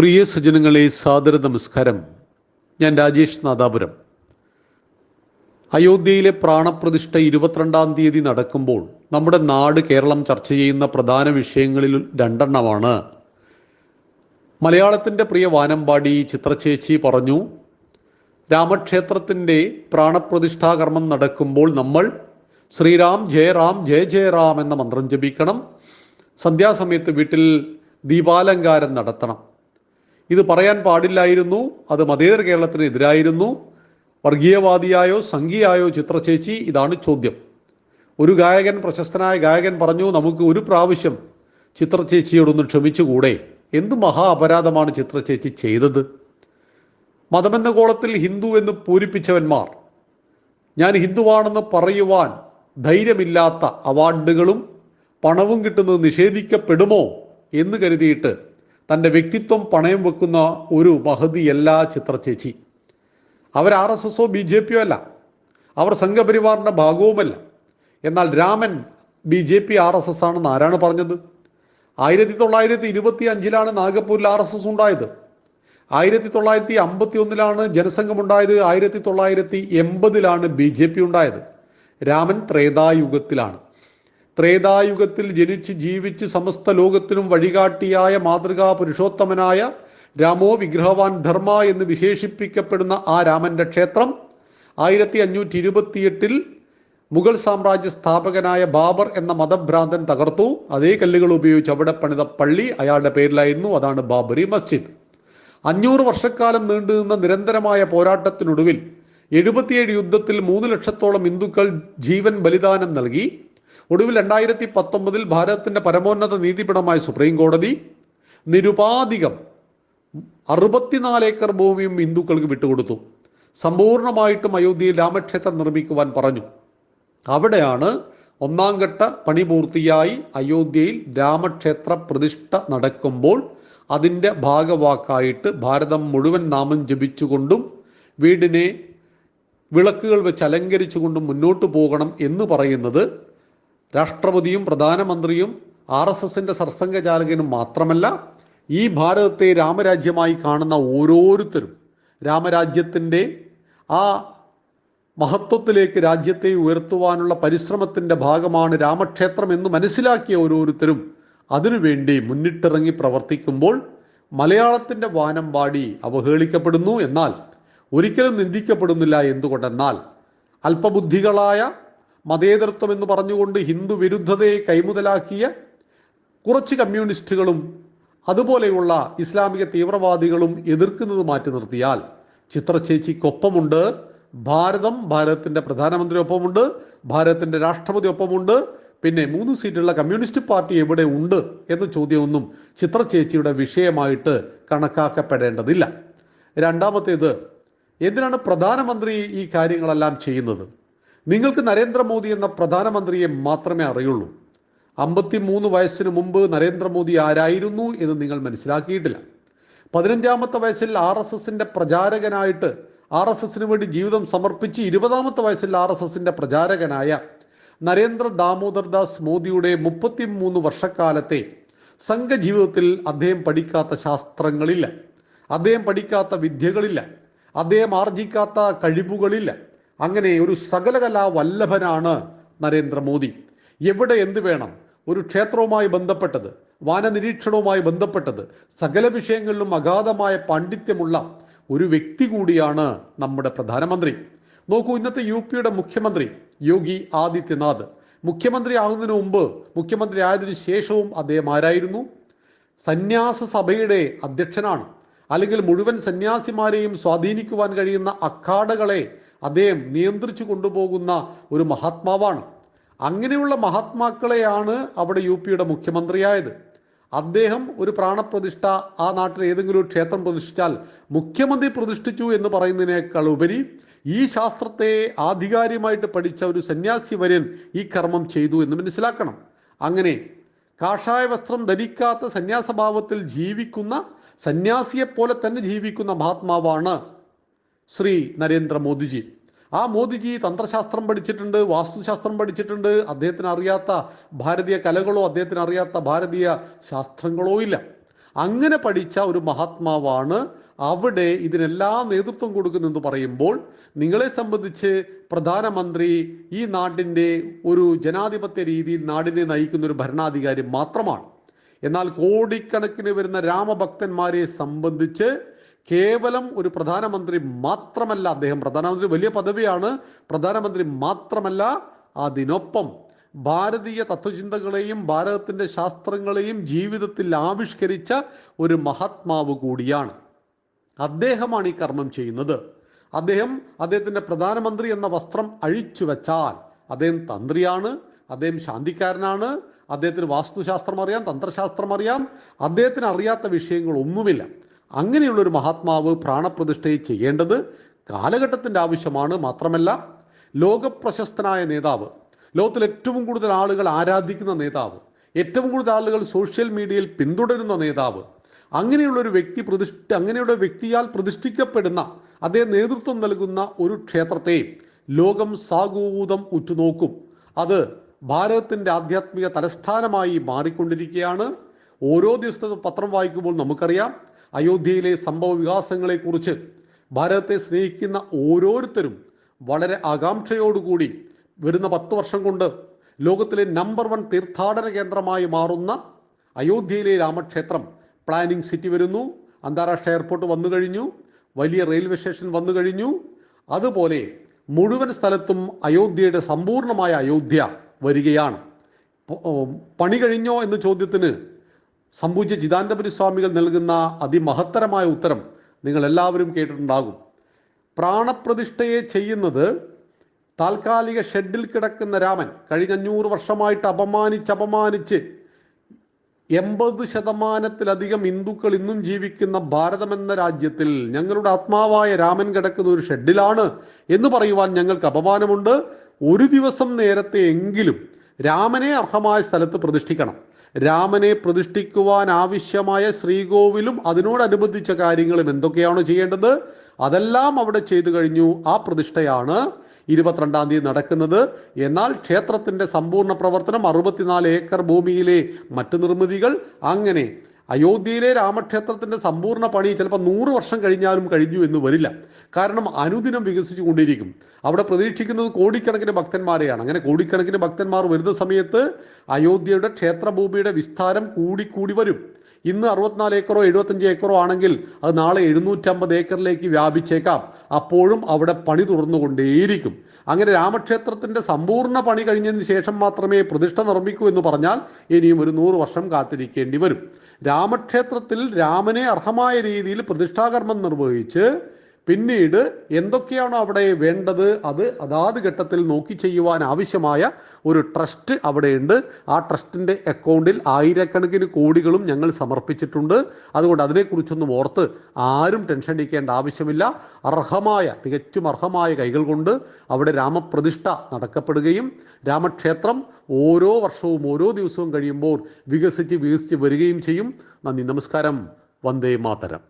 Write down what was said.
പ്രിയ സജ്ജനങ്ങളെ സാദര നമസ്കാരം. ഞാൻ രാജേഷ് നാദാപുരം. അയോധ്യയിലെ പ്രാണപ്രതിഷ്ഠ ഇരുപത്തിരണ്ടാം തീയതി നടക്കുമ്പോൾ നമ്മുടെ നാട് കേരളം ചർച്ച ചെയ്യുന്ന പ്രധാന വിഷയങ്ങളിൽ രണ്ടെണ്ണമാണ്. മലയാളത്തിന്റെ പ്രിയ വാനമ്പാടി ചിത്രചേച്ചി പറഞ്ഞു രാമക്ഷേത്രത്തിന്റെ പ്രാണപ്രതിഷ്ഠാകർമ്മം നടക്കുമ്പോൾ നമ്മൾ ശ്രീറാം ജയറാം ജയ ജയറാം എന്ന മന്ത്രം ജപിക്കണം. സന്ധ്യാസമയത്ത് വീട്ടിൽ ദീപാലങ്കാരം നടത്തണം. ഇത് പറയാൻ പാടില്ലായിരുന്നു. അത് മതേതര കേരളത്തിന് എതിരായിരുന്നു. വർഗീയവാദിയായോ സംഘിയായോ ചിത്രചേച്ചി ഇതാണ് ചോദ്യം. ഒരു ഗായകൻ പ്രശസ്തനായ ഗായകൻ പറഞ്ഞു നമുക്ക് ഒരു പ്രാവശ്യം ചിത്രചേച്ചിയോടൊന്ന് ക്ഷമിച്ചുകൂടെ? എന്ത് മഹാ അപരാധമാണ് ചിത്രചേച്ചി ചെയ്തത്? മതമെന്ന കോളത്തിൽ ഹിന്ദു എന്ന് പൂരിപ്പിച്ചവന്മാർ ഞാൻ ഹിന്ദുവാണെന്ന് പറയുവാൻ ധൈര്യമില്ലാത്ത അവാർഡുകളും പണവും കിട്ടുന്നത് നിഷേധിക്കപ്പെടുമോ? എന്ന് കരുതിയിട്ട് തന്റെ വ്യക്തിത്വം പണയം വെക്കുന്ന ഒരു മഹതിയല്ല ചിത്രചേച്ചി അവർ ആർ എസ് എസോ ബി ജെ പിയോ അല്ല. അവർ സംഘപരിവാറിന്റെ ഭാഗവുമല്ല. എന്നാൽ Raman B J P R S S ആണെന്ന് ആരാണ് പറഞ്ഞത്? ആയിരത്തി തൊള്ളായിരത്തി ഇരുപത്തി അഞ്ചിലാണ് നാഗപ്പൂരിൽ ആർ എസ് എസ് ഉണ്ടായത്. ആയിരത്തി തൊള്ളായിരത്തി അമ്പത്തി ഒന്നിലാണ് ജനസംഘം ഉണ്ടായത് ആയിരത്തി തൊള്ളായിരത്തി എൺപതിലാണ് ബി ജെ പി ഉണ്ടായത്. രാമൻ ത്രേതായുഗത്തിലാണ്. ത്രേതായുഗത്തിൽ ജനിച്ച് ജീവിച്ച് സമസ്ത ലോകത്തിനും വഴികാട്ടിയായ മാതൃകാ പുരുഷോത്തമനായ രാമോ വിഗ്രഹവാൻ ധർമ്മ എന്ന് വിശേഷിപ്പിക്കപ്പെടുന്ന ആ രാമന്റെ ക്ഷേത്രം ആയിരത്തി അഞ്ഞൂറ്റി ഇരുപത്തിയെട്ടിൽ മുഗൾ സാമ്രാജ്യ സ്ഥാപകനായ ബാബർ എന്ന മതഭ്രാന്തൻ തകർത്തു. അതേ കല്ലുകൾ ഉപയോഗിച്ച് അവിടെ പണിത പള്ളി അയാളുടെ പേരിലായിരുന്നു. അതാണ് ബാബറി മസ്ജിദ്. അഞ്ഞൂറ് വർഷക്കാലം നീണ്ടുനിന്ന നിരന്തരമായ പോരാട്ടത്തിനൊടുവിൽ എഴുപത്തിയേഴ് യുദ്ധത്തിൽ മൂന്ന് ലക്ഷത്തോളം ഹിന്ദുക്കൾ ജീവൻ ബലിദാനം നൽകി. ഒടുവിൽ രണ്ടായിരത്തി പത്തൊമ്പതിൽ ഭാരതത്തിന്റെ പരമോന്നത നീതിപീഠമായ സുപ്രീം കോടതി നിരുപാധികം അറുപത്തിനാല് ഏക്കർ ഭൂമിയും ഹിന്ദുക്കൾക്ക് വിട്ടുകൊടുത്തു. സമ്പൂർണമായിട്ടും അയോധ്യയിൽ രാമക്ഷേത്രം നിർമ്മിക്കുവാൻ പറഞ്ഞു. അവിടെയാണ് ഒന്നാം ഘട്ട പണി പൂർത്തിയായി അയോധ്യയിൽ രാമക്ഷേത്ര പ്രതിഷ്ഠ നടക്കുമ്പോൾ അതിന്റെ ഭാഗവാക്കായിട്ട് ഭാരതം മുഴുവൻ നാമം ജപിച്ചുകൊണ്ടും വീടിനെ വിളക്കുകൾ വെച്ച് അലങ്കരിച്ചുകൊണ്ടും മുന്നോട്ട് പോകണം എന്ന് പറയുന്നത് രാഷ്ട്രപതിയും പ്രധാനമന്ത്രിയും ആർ എസ് എസിന്റെ സർസംഘചാലകനും മാത്രമല്ല ഈ ഭാരതത്തെ രാമരാജ്യമായി കാണുന്ന ഓരോരുത്തരും രാമരാജ്യത്തിന്റെ ആ മഹത്വത്തിലേക്ക് രാജ്യത്തെ ഉയർത്തുവാനുള്ള പരിശ്രമത്തിന്റെ ഭാഗമാണ് രാമക്ഷേത്രം എന്ന് മനസ്സിലാക്കിയ ഓരോരുത്തരും അതിനുവേണ്ടി മുന്നിട്ടിറങ്ങി പ്രവർത്തിക്കുമ്പോൾ മലയാളത്തിന്റെ വാനമ്പാടി അവഹേളിക്കപ്പെടുന്നു. എന്നാൽ ഒരിക്കലും നിന്ദിക്കപ്പെടുന്നില്ല എന്തുകൊണ്ടെന്നാൽ അല്പബുദ്ധികളായ മതേതരത്വം എന്ന് പറഞ്ഞുകൊണ്ട് ഹിന്ദു വിരുദ്ധതയെ കൈമുതലാക്കിയ കുറച്ച് കമ്മ്യൂണിസ്റ്റുകളും അതുപോലെയുള്ള ഇസ്ലാമിക തീവ്രവാദികളും എതിർക്കുന്നത് മാറ്റി നിർത്തിയാൽ ചിത്രചേച്ചിക്കൊപ്പമുണ്ട്. ഭാരതം ഭാരതത്തിന്റെ പ്രധാനമന്ത്രി ഒപ്പമുണ്ട് ഭാരതത്തിന്റെ രാഷ്ട്രപതി ഒപ്പമുണ്ട് പിന്നെ മൂന്ന് സീറ്റുള്ള കമ്മ്യൂണിസ്റ്റ് പാർട്ടി എവിടെ ഉണ്ട് എന്ന ചോദ്യമൊന്നും ചിത്രചേച്ചിയുടെ വിഷയമായിട്ട് കണക്കാക്കപ്പെടേണ്ടതില്ല. രണ്ടാമത്തേത് എന്തിനാണ് പ്രധാനമന്ത്രി ഈ കാര്യങ്ങളെല്ലാം ചെയ്യുന്നത്? നിങ്ങൾക്ക് നരേന്ദ്രമോദി എന്ന പ്രധാനമന്ത്രിയെ മാത്രമേ അറിയുള്ളൂ. അമ്പത്തി മൂന്ന് വയസ്സിന് മുമ്പ് നരേന്ദ്രമോദി ആരായിരുന്നു എന്ന് നിങ്ങൾ മനസ്സിലാക്കിയിട്ടില്ല. പതിനഞ്ചാമത്തെ വയസ്സിൽ ആർ എസ് എസിന്റെ പ്രചാരകനായിട്ട് ആർ എസ് എസിന് വേണ്ടി ജീവിതം സമർപ്പിച്ച് ഇരുപതാമത്തെ വയസ്സിൽ ആർ എസ് എസിന്റെ പ്രചാരകനായ നരേന്ദ്ര ദാമോദർ ദാസ് മോദിയുടെ മുപ്പത്തിമൂന്ന് വർഷക്കാലത്തെ സംഘജീവിതത്തിൽ അദ്ദേഹം പഠിക്കാത്ത ശാസ്ത്രങ്ങളില്ല. അദ്ദേഹം പഠിക്കാത്ത വിദ്യകളില്ല. അദ്ദേഹം ആർജിക്കാത്ത കഴിവുകളില്ല. അങ്ങനെ ഒരു സകലകലാ വല്ലഭനാണ് നരേന്ദ്രമോദി. എവിടെ എന്ത് വേണം? ഒരു ക്ഷേത്രവുമായി ബന്ധപ്പെട്ടത് വാനനിരീക്ഷണവുമായി ബന്ധപ്പെട്ടത് സകല വിഷയങ്ങളിലും അഗാധമായ പാണ്ഡിത്യമുള്ള ഒരു വ്യക്തി കൂടിയാണ് നമ്മുടെ പ്രധാനമന്ത്രി. നോക്കൂ ഇന്നത്തെ യു പിയുടെ മുഖ്യമന്ത്രി യോഗി ആദിത്യനാഥ്. മുഖ്യമന്ത്രി ആകുന്നതിന് മുമ്പ് മുഖ്യമന്ത്രി ആയതിനു ശേഷവും അദ്ദേഹം ആരായിരുന്നു? സന്യാസ സഭയുടെ അധ്യക്ഷനാണ്. അല്ലെങ്കിൽ മുഴുവൻ സന്യാസിമാരെയും സ്വാധീനിക്കുവാൻ കഴിയുന്ന അഖാഡകളെ അദ്ദേഹം നിയന്ത്രിച്ചു കൊണ്ടുപോകുന്ന ഒരു മഹാത്മാവാണ്. അങ്ങനെയുള്ള മഹാത്മാക്കളെയാണ് അവിടെ യു പിയുടെ മുഖ്യമന്ത്രിയായത്. അദ്ദേഹം ഒരു പ്രാണപ്രതിഷ്ഠ ആ നാട്ടിൽ ഏതെങ്കിലും ഒരു ക്ഷേത്രം പ്രതിഷ്ഠിച്ചാൽ മുഖ്യമന്ത്രി പ്രതിഷ്ഠിച്ചു എന്ന് പറയുന്നതിനേക്കാൾ ഉപരി ഈ ശാസ്ത്രത്തെ ആധികാരികമായിട്ട് പഠിച്ച ഒരു സന്യാസി വര്യൻ ഈ കർമ്മം ചെയ്തു എന്ന് മനസ്സിലാക്കണം. അങ്ങനെ കാഷായ വസ്ത്രം ധരിക്കാത്ത സന്യാസഭാവത്തിൽ ജീവിക്കുന്ന സന്യാസിയെ പോലെ തന്നെ ജീവിക്കുന്ന മഹാത്മാവാണ് ശ്രീ നരേന്ദ്ര മോദിജി ആ മോദിജി തന്ത്രശാസ്ത്രം പഠിച്ചിട്ടുണ്ട് വാസ്തുശാസ്ത്രം പഠിച്ചിട്ടുണ്ട്. അദ്ദേഹത്തിന് അറിയാത്ത ഭാരതീയ കലകളോ അദ്ദേഹത്തിന് അറിയാത്ത ഭാരതീയ ശാസ്ത്രങ്ങളോ ഇല്ല. അങ്ങനെ പഠിച്ച ഒരു മഹാത്മാവാണ് അവിടെ ഇതിനെല്ലാം നേതൃത്വം കൊടുക്കുന്നെന്ന് പറയുമ്പോൾ നിങ്ങളെ സംബന്ധിച്ച് പ്രധാനമന്ത്രി ഈ നാടിന്റെ ഒരു ജനാധിപത്യ രീതിയിൽ നാടിനെ നയിക്കുന്ന ഒരു ഭരണാധികാരി മാത്രമാണ്. എന്നാൽ കോടിക്കണക്കിന് വരുന്ന രാമഭക്തന്മാരെ സംബന്ധിച്ച് കേവലം ഒരു പ്രധാനമന്ത്രി മാത്രമല്ല അദ്ദേഹം പ്രധാനമന്ത്രി വലിയ പദവിയാണ്. പ്രധാനമന്ത്രി മാത്രമല്ല അതിനൊപ്പം ഭാരതീയ തത്വചിന്തകളെയും ഭാരതത്തിന്റെ ശാസ്ത്രങ്ങളെയും ജീവിതത്തിൽ ആവിഷ്കരിച്ച ഒരു മഹാത്മാവ് കൂടിയാണ്. അദ്ദേഹമാണ് ഈ കർമ്മം ചെയ്യുന്നത്. അദ്ദേഹം അദ്ദേഹത്തിന്റെ പ്രധാനമന്ത്രി എന്ന വസ്ത്രം അഴിച്ചു വെച്ചാൽ അദ്ദേഹം തന്ത്രിയാണ് അദ്ദേഹം ശാന്തിക്കാരനാണ് അദ്ദേഹത്തിന് വാസ്തുശാസ്ത്രം അറിയാം തന്ത്രശാസ്ത്രം അറിയാം അദ്ദേഹത്തിന് അറിയാത്ത വിഷയങ്ങളൊന്നുമില്ല. അങ്ങനെയുള്ള ഒരു മഹാത്മാവ് പ്രാണപ്രതിഷ്ഠയെ ചെയ്യേണ്ടത് കാലഘട്ടത്തിന്റെ ആവശ്യമാണ് മാത്രമല്ല ലോകപ്രശസ്തനായ നേതാവ് ലോകത്തിൽ ഏറ്റവും കൂടുതൽ ആളുകൾ ആരാധിക്കുന്ന നേതാവ് ഏറ്റവും കൂടുതൽ ആളുകൾ സോഷ്യൽ മീഡിയയിൽ പിന്തുടരുന്ന നേതാവ് അങ്ങനെയുള്ള ഒരു വ്യക്തി പ്രതിഷ്ഠ അങ്ങനെയുള്ള വ്യക്തിയാൽ പ്രതിഷ്ഠിക്കപ്പെടുന്ന അതേ നേതൃത്വം നൽകുന്ന ഒരു ക്ഷേത്രത്തെ ലോകം സാഗൂതം ഉറ്റുനോക്കും. അത് ഭാരതത്തിന്റെ ആധ്യാത്മിക തലസ്ഥാനമായി മാറിക്കൊണ്ടിരിക്കുകയാണ്. ഓരോ ദിവസത്തെ പത്രം വായിക്കുമ്പോൾ നമുക്കറിയാം അയോധ്യയിലെ സംഭവ വികാസങ്ങളെക്കുറിച്ച് ഭാരതത്തെ സ്നേഹിക്കുന്ന ഓരോരുത്തരും വളരെ ആകാംക്ഷയോടുകൂടി വരുന്ന പത്ത് വർഷം കൊണ്ട് ലോകത്തിലെ നമ്പർ വൺ തീർത്ഥാടന കേന്ദ്രമായി മാറുന്ന അയോധ്യയിലെ രാമക്ഷേത്രം പ്ലാനിംഗ് സിറ്റി വരുന്നു. അന്താരാഷ്ട്ര എയർപോർട്ട് വന്നു കഴിഞ്ഞു. വലിയ റെയിൽവേ സ്റ്റേഷൻ വന്നു കഴിഞ്ഞു. അതുപോലെ മുഴുവൻ സ്ഥലത്തും അയോധ്യയുടെ സമ്പൂർണമായ അയോധ്യ വരികയാണ്. പണി കഴിഞ്ഞോ എന്ന ചോദ്യത്തിന് സംപൂജ്യ ചിദാനന്ദപുരി സ്വാമികൾ നൽകുന്ന അതിമഹത്തരമായ ഉത്തരം നിങ്ങൾ എല്ലാവരും കേട്ടിട്ടുണ്ടാകും. പ്രാണപ്രതിഷ്ഠയെ ചെയ്യുന്നത് താൽക്കാലിക ഷെഡിൽ കിടക്കുന്ന രാമൻ കഴിഞ്ഞ അഞ്ഞൂറ് വർഷമായിട്ട് അപമാനിച്ച് അപമാനിച്ച് എൺപത് ശതമാനത്തിലധികം ഹിന്ദുക്കൾ ഇന്നും ജീവിക്കുന്ന ഭാരതം എന്ന രാജ്യത്തിൽ ഞങ്ങളുടെ ആത്മാവായ രാമൻ കിടക്കുന്ന ഒരു ഷെഡിലാണ് എന്ന് പറയുവാൻ ഞങ്ങൾക്ക് അപമാനമുണ്ട്. ഒരു ദിവസം നേരത്തെ എങ്കിലും രാമനെ അർഹമായ സ്ഥലത്ത് പ്രതിഷ്ഠിക്കണം. രാമനെ പ്രതിഷ്ഠിക്കുവാൻ ആവശ്യമായ ശ്രീകോവിലും അതിനോടനുബന്ധിച്ച കാര്യങ്ങളും എന്തൊക്കെയാണോ ചെയ്യേണ്ടത്? അതെല്ലാം അവിടെ ചെയ്തു കഴിഞ്ഞു. ആ പ്രതിഷ്ഠയാണ് ഇരുപത്തിരണ്ടാം തീയതി നടക്കുന്നത്. എന്നാൽ ക്ഷേത്രത്തിന്റെ സമ്പൂർണ പ്രവർത്തനം അറുപത്തിനാല് ഏക്കർ ഭൂമിയിലെ മറ്റു നിർമ്മിതികൾ അങ്ങനെ അയോധ്യയിലെ രാമക്ഷേത്രത്തിന്റെ സമ്പൂർണ പണി ചിലപ്പോൾ നൂറ് വർഷം കഴിഞ്ഞാലും കഴിഞ്ഞു എന്ന് വരില്ല. കാരണം അനുദിനം വികസിച്ചു കൊണ്ടിരിക്കും. അവിടെ പ്രതീക്ഷിക്കുന്നത് കോടിക്കണക്കിന് ഭക്തന്മാരെയാണ്. അങ്ങനെ കോടിക്കണക്കിന് ഭക്തന്മാർ വരുന്ന സമയത്ത് അയോധ്യയുടെ ക്ഷേത്രഭൂമിയുടെ വിസ്താരം കൂടിക്കൂടി വരും. ഇന്ന് അറുപത്തിനാല് ഏക്കറോ എഴുപത്തഞ്ച് ഏക്കറോ ആണെങ്കിൽ അത് നാളെ എഴുന്നൂറ്റമ്പത് ഏക്കറിലേക്ക് വ്യാപിച്ചേക്കാം. അപ്പോഴും അവിടെ പണി തുടർന്നുകൊണ്ടേയിരിക്കും. അങ്ങനെ രാമക്ഷേത്രത്തിന്റെ സമ്പൂർണ പണി കഴിഞ്ഞതിന് ശേഷം മാത്രമേ പ്രതിഷ്ഠ നിർമ്മിക്കൂ എന്ന് പറഞ്ഞാൽ ഇനിയും ഒരു നൂറ് വർഷം കാത്തിരിക്കേണ്ടി വരും. രാമക്ഷേത്രത്തിൽ രാമനെ അർഹമായ രീതിയിൽ പ്രതിഷ്ഠാകർമ്മം നിർവഹിച്ച് പിന്നീട് എന്തൊക്കെയാണോ അവിടെ വേണ്ടത് അത് അതാത് ഘട്ടത്തിൽ നോക്കി ചെയ്യുവാൻ ആവശ്യമായ ഒരു ട്രസ്റ്റ് അവിടെയുണ്ട്. ആ ട്രസ്റ്റിന്റെ അക്കൗണ്ടിൽ ആയിരക്കണക്കിന് കോടികളും ഞങ്ങൾ സമർപ്പിച്ചിട്ടുണ്ട്. അതുകൊണ്ട് അതിനെക്കുറിച്ചൊന്നും ഓർത്ത് ആരും ടെൻഷൻ അടിക്കേണ്ട ആവശ്യമില്ല. അർഹമായ തികച്ചും അർഹമായ കൈകൾ കൊണ്ട് അവിടെ രാമപ്രതിഷ്ഠ നടക്കപ്പെടുകയും രാമക്ഷേത്രം ഓരോ വർഷവും ഓരോ ദിവസവും കഴിയുമ്പോൾ വികസിച്ച് വികസിച്ച് വരികയും ചെയ്യും. നന്ദി നമസ്കാരം. വന്ദേ മാതരം.